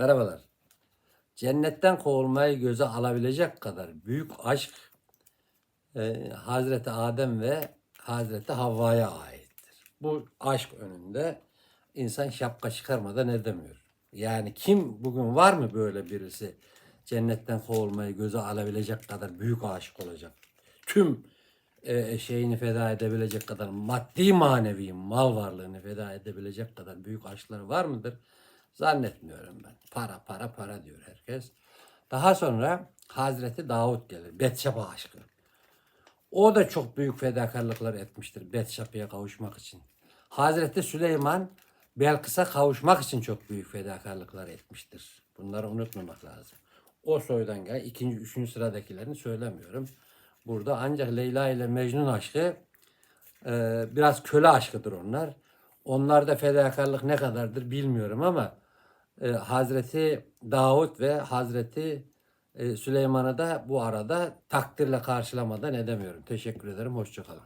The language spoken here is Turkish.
Merhabalar. Cennetten kovulmayı göze alabilecek kadar büyük aşk e, Hazreti Adem ve Hazreti Havva'ya aittir. Bu aşk önünde insan şapka çıkarmadan edemiyor. Yani kim bugün var mı böyle birisi cennetten kovulmayı göze alabilecek kadar büyük aşık olacak? Tüm e, şeyini feda edebilecek kadar maddi manevi mal varlığını feda edebilecek kadar büyük aşkları var mıdır? Zannetmiyorum ben. Para para para diyor herkes. Daha sonra Hazreti Davut gelir. Betşeba aşkı. O da çok büyük fedakarlıklar etmiştir Betşapa'ya kavuşmak için. Hazreti Süleyman Belkıs'a kavuşmak için çok büyük fedakarlıklar etmiştir. Bunları unutmamak lazım. O soydan gel. ikinci, üçüncü sıradakilerini söylemiyorum. Burada ancak Leyla ile Mecnun aşkı e, biraz köle aşkıdır onlar. Onlarda fedakarlık ne kadardır bilmiyorum ama e, Hazreti Davut ve Hazreti e, Süleyman'ı da bu arada takdirle karşılamadan edemiyorum. Teşekkür ederim. Hoşçakalın.